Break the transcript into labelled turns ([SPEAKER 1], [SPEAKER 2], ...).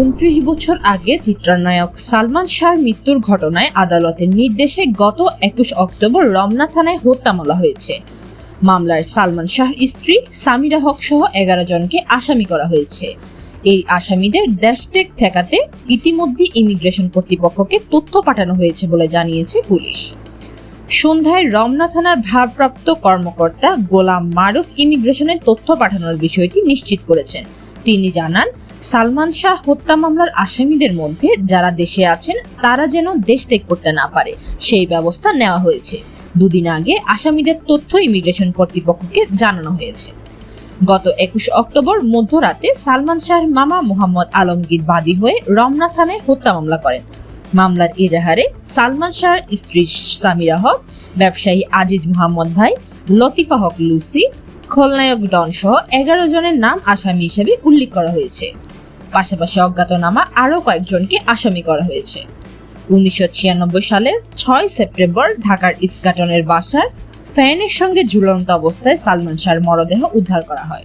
[SPEAKER 1] উনত্রিশ বছর আগে চিত্রনায়ক সালমান শাহর মৃত্যুর ঘটনায় আদালতের নির্দেশে গত একুশ অক্টোবর রমনা থানায় হত্যা মামলা হয়েছে। মামলার সালমান শাহর স্ত্রী সামিরা হক সহ এগারো জনকে আসামি করা হয়েছে। এই আসামিদের দেশত্যাগ ঠেকাতে ইতিমধ্যে ইমিগ্রেশন কর্তৃপক্ষকে তথ্য পাঠানো হয়েছে বলে জানিয়েছে পুলিশ। সন্ধ্যায় রমনা থানার ভারপ্রাপ্ত কর্মকর্তা গোলাম মারুফ ইমিগ্রেশনের তথ্য পাঠানোর বিষয়টি নিশ্চিত করেছেন। তিনি জানান সালমান শাহ হত্যা মামলার আসামিদের মধ্যে যারা দেশে আছেন, তারা যেন দেশ ত্যাগ করতে না পারে, সেই ব্যবস্থা নেওয়া হয়েছে। দুদিন আগে আসামিদের তথ্য ইমিগ্রেশন কর্তৃপক্ষকে জানানো হয়েছে। গত একুশ অক্টোবর মধ্যরাতে সালমান শাহর মামা মোহাম্মদ আলমগীর বাদী হয়ে রমনা থানায় হত্যা মামলা করেন। মামলার এজাহারে সালমান শাহর স্ত্রী সামিরা হক, ব্যবসায়ী আজিজ মোহাম্মদ ভাই, লতিফা হক লুসি, খলনায়ক ডন সহ এগারো জনের নাম আসামি হিসেবে উল্লেখ করা হয়েছে। পাশাপাশি অজ্ঞাতনামা আরও কয়েকজনকে আসামি করা হয়েছে। উনিশশো ছিয়ানব্বই সালের ছয় সেপ্টেম্বর ঢাকার ইস্কাটনের বাসার ফ্যানের সঙ্গে ঝুলন্ত অবস্থায় সালমান শাহর মরদেহ উদ্ধার করা হয়।